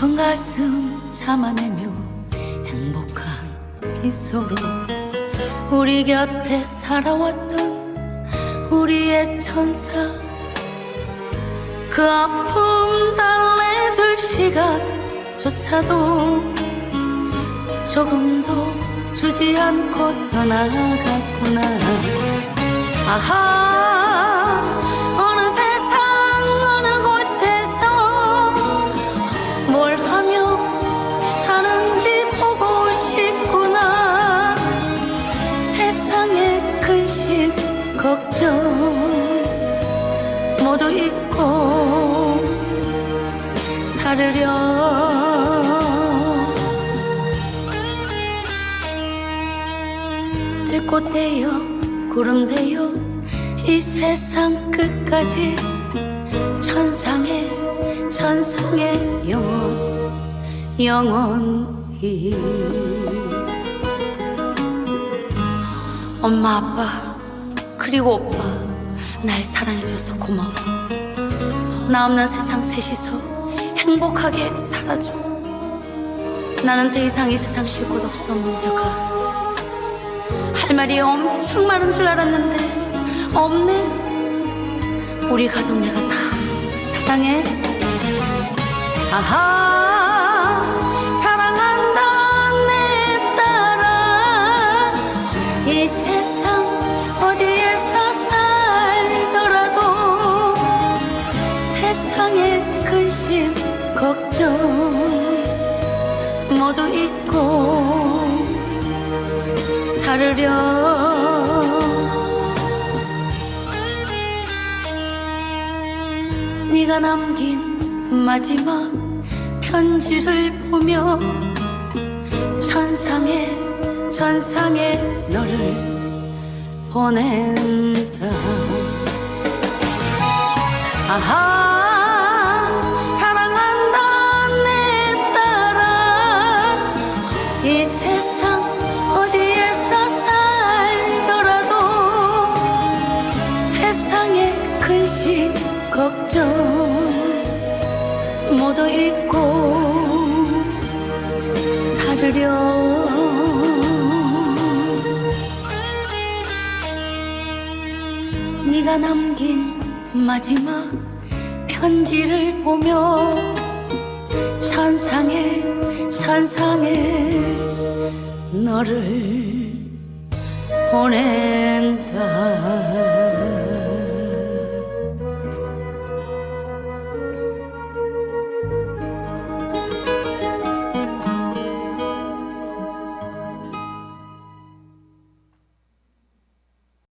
가슴 참아내며 행복한 미소로 우리 곁에 살아왔던 우리의 천사. 그 아픔 달래줄 시간조차도 조금도 주지 않고 떠나갔구나. 아하 걱정 모두 잊고 살으려. 들꽃 되어 구름 되어 이 세상 끝까지 천상의 천상의 영원 영원히. 엄마 아빠 그리고 오빠 날 사랑해줘서 고마워. 나 없는 세상 셋이서 행복하게 살아줘. 나는 더 이상 이 세상 쉴 곳 없어 먼저 가. 할 말이 엄청 많은 줄 알았는데 없네. 우리 가족 내가 다 사랑해. 아하 사랑한다 내 딸아 이 세상 의 근심 걱정 모두 잊고 살으려 네가 남긴 마지막 편지를 보며 천상의 천상의 너를 보낸다. 아하 근심 걱정 모두 잊고 살으려 네가 남긴 마지막 편지를 보며 천상의 천상의 너를 보낸다